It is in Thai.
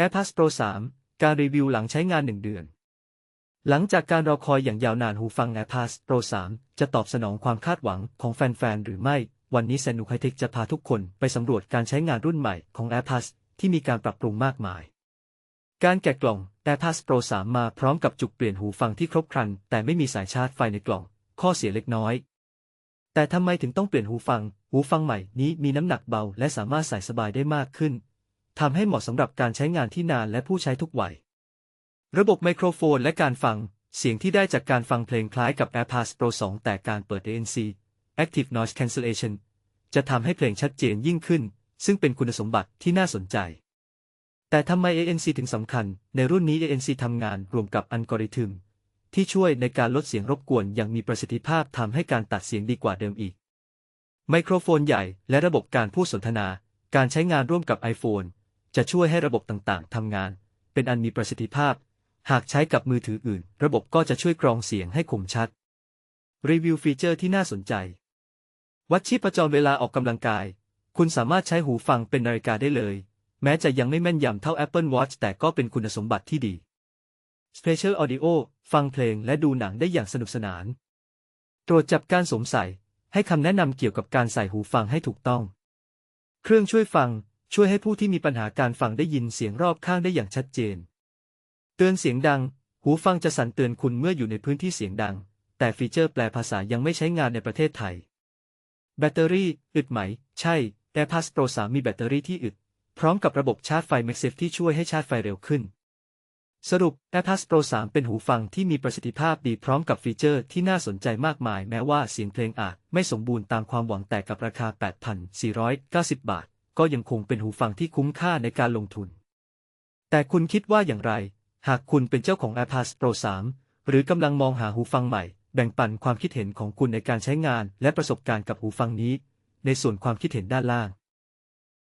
AirPods Pro 3 การรีวิวหลังใช้งาน 1 เดือน หลังจากการรอคอยอย่างยาวนานหูฟัง AirPods Pro 3 จะตอบสนองความคาดหวังของแฟน ๆ หรือไม่ วันนี้ s ซนุไฮเทคจะพาทุกคนไปสำรวจการใช้งานรุ่นใหม่ของ AirPods ที่มีการปรับปรุงมากมาย การแกะกล่อง AirPods Pro 3 มาพร้อมกับจุกเปลี่ยนหูฟังที่ครบครัน แต่ไม่มีสายชาร์จไฟในกล่อง ข้อเสียเล็กน้อย แต่ทำไมถึงต้องเปลี่ยนหูฟัง หูฟังใหม่นี้มีน้ำหนักเบาและสามารถใส่สบายได้มากขึ้น ทำให้เหมาะสำหรับการใช้งานที่นานและผู้ใช้ทุกวัย ระบบไมโครโฟนและการฟัง เสียงที่ได้จากการฟังเพลงคล้ายกับ AirPods Pro 2 แต่การเปิด ANC Active Noise Cancellation จะทำให้เพลงชัดเจนยิ่งขึ้น ซึ่งเป็นคุณสมบัติที่น่าสนใจ แต่ทำไม ANC ถึงสำคัญ ในรุ่นนี้ ANC ทำงานรวมกับอัลกอริทึมที่ช่วยในการลดเสียงรบกวนอย่างมีประสิทธิภาพทำให้การตัดเสียงดีกว่าเดิมอีก ไมโครโฟนใหญ่และระบบการพูดสนทนา การใช้งานร่วมกับ iPhone จะช่วยให้ระบบต่างๆทำงาน เป็นอันมีประสิทธิภาพ หากใช้กับมือถืออื่น ระบบก็จะช่วยกรองเสียงให้คมชัด รีวิวฟีเจอร์ที่น่าสนใจ วัดชีพจรเวลาออกกำลังกาย คุณสามารถใช้หูฟังเป็นนาฬิกาได้เลย แม้จะยังไม่แม่นยำเท่า Apple Watch แต่ก็เป็นคุณสมบัติที่ดี Spatial Audio ฟังเพลงและดูหนังได้อย่างสนุกสนาน ตรวจจับการสวมใส่ ให้คำแนะนำเกี่ยวกับการใส่หูฟังให้ถูกต้อง เครื่องช่วยฟัง ช่วยให้ผู้ที่มีปัญหาการฟังได้ยินเสียงรอบข้างได้อย่างชัดเจน เตือนเสียงดัง หูฟังจะสั่นเตือนคุณเมื่ออยู่ในพื้นที่เสียงดัง แต่ฟีเจอร์แปลภาษายังไม่ใช้งานในประเทศไทย แบตเตอรี่ อึดไหม ใช่ AirPods Pro 3มีแบตเตอรี่ที่อึด พร้อมกับระบบชาร์จไฟ MagSafe ที่ช่วยให้ชาร์จไฟเร็วขึ้น สรุป AirPods Pro 3 เป็นหูฟังที่มีประสิทธิภาพดีพร้อมกับฟีเจอร์ที่น่าสนใจมากมาย แม้ว่าเสียงเพลงอาจไม่สมบูรณ์ตามความหวังแต่กับราคา 8,490 บาท ก็ยังคงเป็นหูฟังที่คุ้มค่าในการลงทุน แต่คุณคิดว่าอย่างไร หากคุณเป็นเจ้าของ AirPods Pro 3 หรือกำลังมองหาหูฟังใหม่ แบ่งปันความคิดเห็นของคุณในการใช้งานและประสบการณ์กับหูฟังนี้ ในส่วนความคิดเห็นด้านล่าง